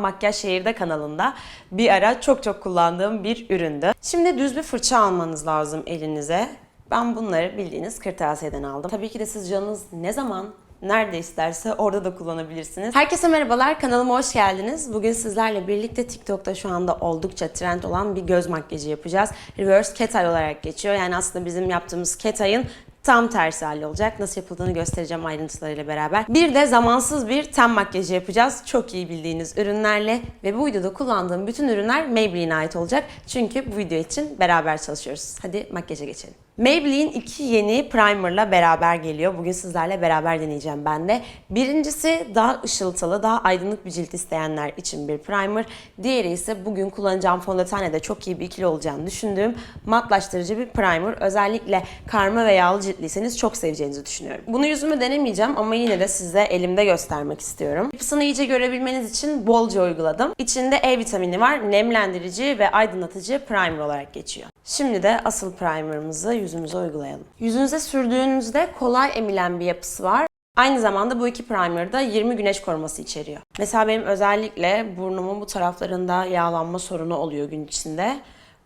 Makyaj Şehirde kanalında bir ara çok çok kullandığım bir üründü. Şimdi düz bir fırça almanız lazım elinize. Ben bunları bildiğiniz kırtasiyeden aldım. Tabii ki de siz canınız ne zaman nerede isterse orada da kullanabilirsiniz. Herkese merhabalar, kanalıma hoş geldiniz. Bugün sizlerle birlikte TikTok'ta şu anda oldukça trend olan bir göz makyajı yapacağız. Reverse cat eye olarak geçiyor. Yani aslında bizim yaptığımız cat eye'ın tam tersi hali olacak. Nasıl yapıldığını göstereceğim ayrıntılarıyla beraber. Bir de zamansız bir ten makyajı yapacağız. Çok iyi bildiğiniz ürünlerle ve bu videoda kullandığım bütün ürünler Maybelline'e ait olacak. Çünkü bu video için beraber çalışıyoruz. Hadi makyaja geçelim. Maybelline iki yeni primerla beraber geliyor. Bugün sizlerle beraber deneyeceğim ben de. Birincisi daha ışıltılı, daha aydınlık bir cilt isteyenler için bir primer. Diğeri ise bugün kullanacağım fondötenle de çok iyi bir ikili olacağını düşündüğüm matlaştırıcı bir primer. Özellikle karma ve yağlı ciltliyseniz çok seveceğinizi düşünüyorum. Bunu yüzüme denemeyeceğim ama yine de size elimde göstermek istiyorum. Yapısını iyice görebilmeniz için bolca uyguladım. İçinde E vitamini var, nemlendirici ve aydınlatıcı primer olarak geçiyor. Şimdi de asıl primerımızı yüzümüze uygulayalım. Yüzünüze sürdüğünüzde kolay emilen bir yapısı var. Aynı zamanda bu iki primer da 20 güneş koruması içeriyor. Mesela benim özellikle burnumun bu taraflarında yağlanma sorunu oluyor gün içinde.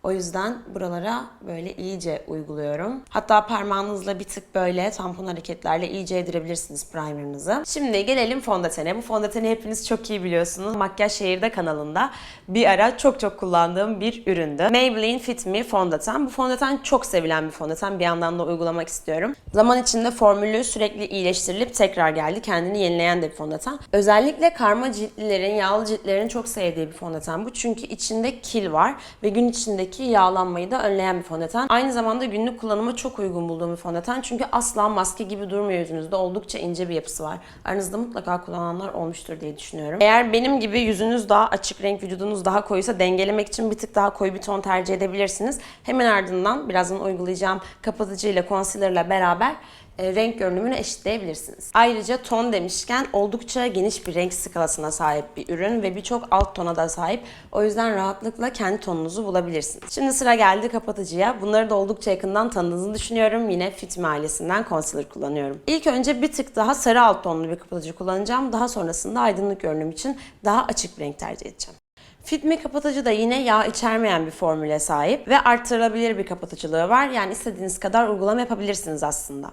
O yüzden buralara böyle iyice uyguluyorum. Hatta parmağınızla bir tık böyle tampon hareketlerle iyice yedirebilirsiniz primerınızı. Şimdi gelelim fondötene. Bu fondöteni hepiniz çok iyi biliyorsunuz. Makyaj Şehirde kanalında bir ara çok çok kullandığım bir üründü. Maybelline Fit Me fondöten. Bu fondöten çok sevilen bir fondöten. Bir yandan da uygulamak istiyorum. Zaman içinde formülü sürekli iyileştirilip tekrar geldi. Kendini yenileyen de bir fondöten. Özellikle karma ciltlilerin, yağlı ciltlerin çok sevdiği bir fondöten bu. Çünkü içinde kil var ve gün içindeki yağlanmayı da önleyen bir fondöten. Aynı zamanda günlük kullanıma çok uygun bulduğum bir fondöten. Çünkü asla maske gibi durmuyor yüzünüzde. Oldukça ince bir yapısı var. Aranızda mutlaka kullananlar olmuştur diye düşünüyorum. Eğer benim gibi yüzünüz daha açık renk, vücudunuz daha koyuysa dengelemek için bir tık daha koyu bir ton tercih edebilirsiniz. Hemen ardından birazdan uygulayacağım kapatıcı ile concealer ile beraber renk görünümünü eşitleyebilirsiniz. Ayrıca ton demişken oldukça geniş bir renk skalasına sahip bir ürün ve birçok alt tona da sahip. O yüzden rahatlıkla kendi tonunuzu bulabilirsiniz. Şimdi sıra geldi kapatıcıya. Bunları da oldukça yakından tanıdığınızı düşünüyorum. Yine Fitme ailesinden concealer kullanıyorum. İlk önce bir tık daha sarı alt tonlu bir kapatıcı kullanacağım. Daha sonrasında aydınlık görünüm için daha açık bir renk tercih edeceğim. Fit Me kapatıcı da yine yağ içermeyen bir formüle sahip ve arttırılabilir bir kapatıcılığı var. Yani istediğiniz kadar uygulama yapabilirsiniz aslında.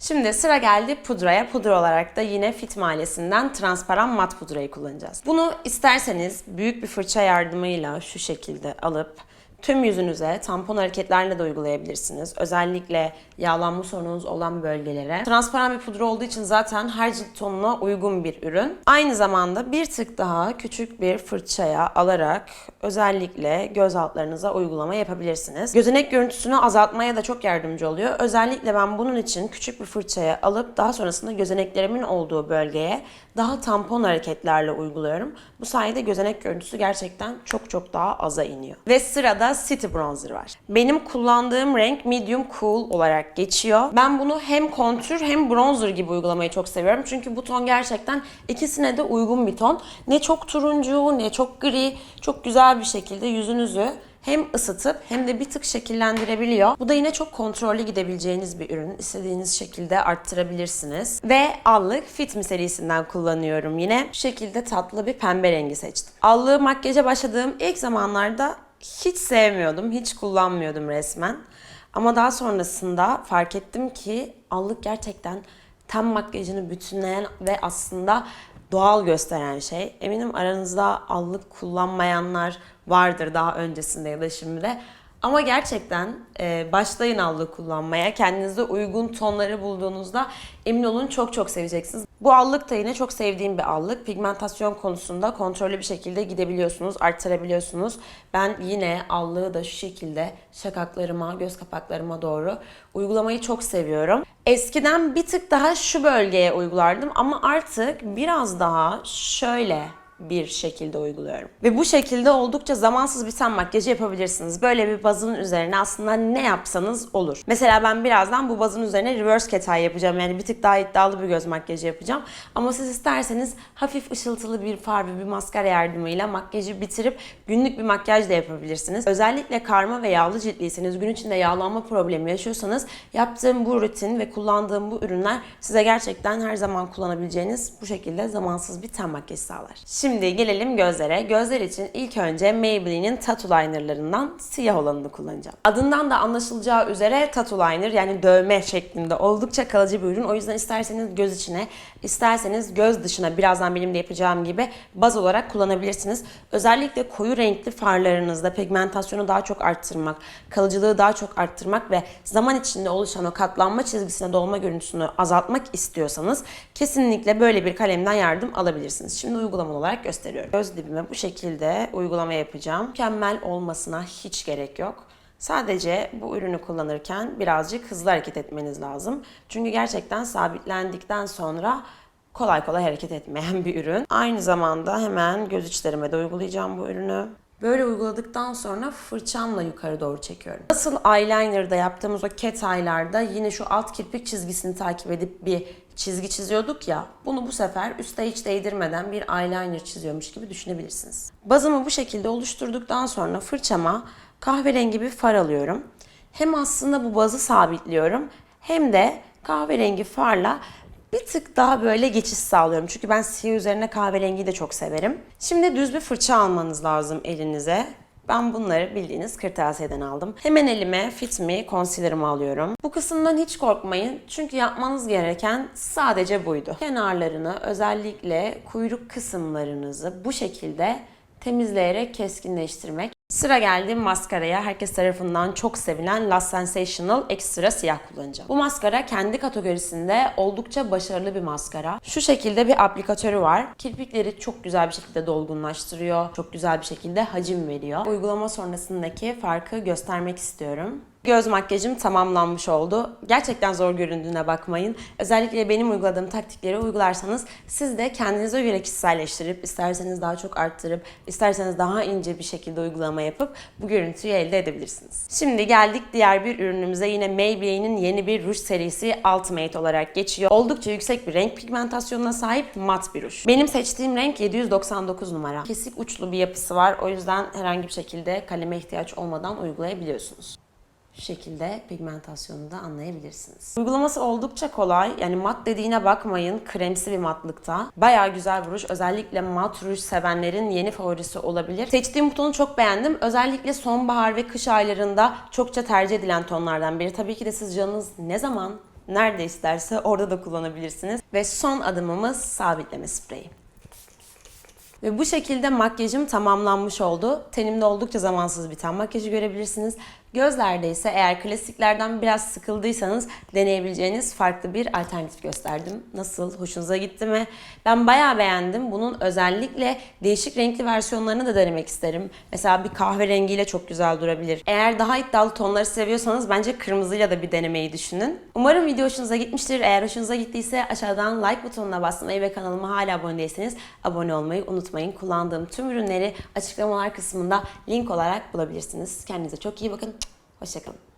Şimdi sıra geldi pudraya. Pudra olarak da yine Fit ailesinden transparan mat pudrayı kullanacağız. Bunu isterseniz büyük bir fırça yardımıyla şu şekilde alıp tüm yüzünüze tampon hareketlerle de uygulayabilirsiniz. Özellikle yağlanma sorununuz olan bölgelere. Transparan bir pudra olduğu için zaten her cilt tonuna uygun bir ürün. Aynı zamanda bir tık daha küçük bir fırçaya alarak özellikle göz altlarınıza uygulama yapabilirsiniz. Gözenek görüntüsünü azaltmaya da çok yardımcı oluyor. Özellikle ben bunun için küçük bir fırçaya alıp daha sonrasında gözeneklerimin olduğu bölgeye daha tampon hareketlerle uyguluyorum. Bu sayede gözenek görüntüsü gerçekten çok çok daha aza iniyor. Ve sırada City Bronzer var. Benim kullandığım renk medium cool olarak geçiyor. Ben bunu hem kontür hem bronzer gibi uygulamayı çok seviyorum. Çünkü bu ton gerçekten ikisine de uygun bir ton. Ne çok turuncu ne çok gri. Çok güzel bir şekilde yüzünüzü hem ısıtıp hem de bir tık şekillendirebiliyor. Bu da yine çok kontrollü gidebileceğiniz bir ürün. İstediğiniz şekilde arttırabilirsiniz. Ve allık Fit Me serisinden kullanıyorum yine. Bu şekilde tatlı bir pembe rengi seçtim. Allığı makyaja başladığım ilk zamanlarda hiç sevmiyordum, hiç kullanmıyordum resmen. Ama daha sonrasında fark ettim ki allık gerçekten ten makyajını bütünleyen ve aslında doğal gösteren şey. Eminim aranızda allık kullanmayanlar vardır daha öncesinde ya da şimdi. Ama gerçekten e, başlayın allık kullanmaya. Kendinize uygun tonları bulduğunuzda emin olun çok çok seveceksiniz. Bu allık da yine çok sevdiğim bir allık. Pigmentasyon konusunda kontrollü bir şekilde gidebiliyorsunuz, arttırabiliyorsunuz. Ben yine allığı da şu şekilde şakaklarıma, göz kapaklarıma doğru uygulamayı çok seviyorum. Eskiden bir tık daha şu bölgeye uygulardım ama artık biraz daha şöyle bir şekilde uyguluyorum. Ve bu şekilde oldukça zamansız bir ten makyajı yapabilirsiniz. Böyle bir bazın üzerine aslında ne yapsanız olur. Mesela ben birazdan bu bazın üzerine reverse cat yapacağım. Yani bir tık daha iddialı bir göz makyajı yapacağım. Ama siz isterseniz hafif ışıltılı bir far ve bir maskara yardımıyla makyajı bitirip günlük bir makyaj da yapabilirsiniz. Özellikle karma ve yağlı ciltliyseniz, gün içinde yağlanma problemi yaşıyorsanız yaptığım bu rutin ve kullandığım bu ürünler size gerçekten her zaman kullanabileceğiniz bu şekilde zamansız bir ten makyajı sağlar. Şimdi Şimdi gelelim gözlere. Gözler için ilk önce Maybelline'in Tattoo Liner'larından siyah olanını kullanacağım. Adından da anlaşılacağı üzere Tattoo Liner yani dövme şeklinde oldukça kalıcı bir ürün. O yüzden isterseniz göz içine, isterseniz göz dışına birazdan benim de yapacağım gibi baz olarak kullanabilirsiniz. Özellikle koyu renkli farlarınızda pigmentasyonu daha çok arttırmak, kalıcılığı daha çok arttırmak ve zaman içinde oluşan o katlanma çizgisine dolma görüntüsünü azaltmak istiyorsanız kesinlikle böyle bir kalemden yardım alabilirsiniz. Şimdi uygulamalı olarak gösteriyorum. Göz dibime bu şekilde uygulama yapacağım. Mükemmel olmasına hiç gerek yok. Sadece bu ürünü kullanırken birazcık hızlı hareket etmeniz lazım. Çünkü gerçekten sabitlendikten sonra kolay kolay hareket etmeyen bir ürün. Aynı zamanda hemen göz içlerime de uygulayacağım bu ürünü. Böyle uyguladıktan sonra fırçamla yukarı doğru çekiyorum. Nasıl eyeliner'da yaptığımız o cat eye'larda yine şu alt kirpik çizgisini takip edip bir çizgi çiziyorduk ya. Bunu bu sefer üste hiç değdirmeden bir eyeliner çiziyormuş gibi düşünebilirsiniz. Bazımı bu şekilde oluşturduktan sonra fırçama kahverengi bir far alıyorum. Hem aslında bu bazı sabitliyorum hem de kahverengi farla bir tık daha böyle geçiş sağlıyorum. Çünkü ben siyah üzerine kahverengiyi de çok severim. Şimdi düz bir fırça almanız lazım elinize. Ben bunları bildiğiniz kırtasiyeden aldım. Hemen elime Fit Me Concealer'ımı alıyorum. Bu kısımdan hiç korkmayın. Çünkü yapmanız gereken sadece buydu. Kenarlarını özellikle kuyruk kısımlarınızı bu şekilde temizleyerek keskinleştirmek. Sıra geldi maskaraya. Herkes tarafından çok sevilen Last Sensational Extra Siyah kullanacağım. Bu maskara kendi kategorisinde oldukça başarılı bir maskara. Şu şekilde bir aplikatörü var. Kirpikleri çok güzel bir şekilde dolgunlaştırıyor. Çok güzel bir şekilde hacim veriyor. Uygulama sonrasındaki farkı göstermek istiyorum. Göz makyajım tamamlanmış oldu. Gerçekten zor göründüğüne bakmayın. Özellikle benim uyguladığım taktikleri uygularsanız siz de kendinize göre kişiselleştirip, isterseniz daha çok arttırıp, isterseniz daha ince bir şekilde uygulama yapıp bu görüntüyü elde edebilirsiniz. Şimdi geldik diğer bir ürünümüze. Yine Maybelline'in yeni bir ruj serisi Ultimate olarak geçiyor. Oldukça yüksek bir renk pigmentasyonuna sahip mat bir ruj. Benim seçtiğim renk 799 numara. Kesik uçlu bir yapısı var. O yüzden herhangi bir şekilde kaleme ihtiyaç olmadan uygulayabiliyorsunuz. Şekilde pigmentasyonunu da anlayabilirsiniz. Uygulaması oldukça kolay. Yani mat dediğine bakmayın. Kremsi bir matlıkta. Bayağı güzel bir ruj. Özellikle mat ruj sevenlerin yeni favorisi olabilir. Seçtiğim tonu çok beğendim. Özellikle sonbahar ve kış aylarında çokça tercih edilen tonlardan biri. Tabii ki de siz canınız ne zaman nerede isterse orada da kullanabilirsiniz. Ve son adımımız sabitleme spreyi. Ve bu şekilde makyajım tamamlanmış oldu. Tenimde oldukça zamansız biten makyajı görebilirsiniz. Gözlerde ise eğer klasiklerden biraz sıkıldıysanız deneyebileceğiniz farklı bir alternatif gösterdim. Nasıl? Hoşunuza gitti mi? Ben bayağı beğendim. Bunun özellikle değişik renkli versiyonlarını da denemek isterim. Mesela bir kahverengiyle çok güzel durabilir. Eğer daha iddialı tonları seviyorsanız bence kırmızıyla da bir denemeyi düşünün. Umarım video hoşunuza gitmiştir. Eğer hoşunuza gittiyse aşağıdan like butonuna basmayı ve kanalıma hala abone değilseniz abone olmayı unutmayın. Kullandığım tüm ürünleri açıklamalar kısmında link olarak bulabilirsiniz. Kendinize çok iyi bakın. Hoşçakalın.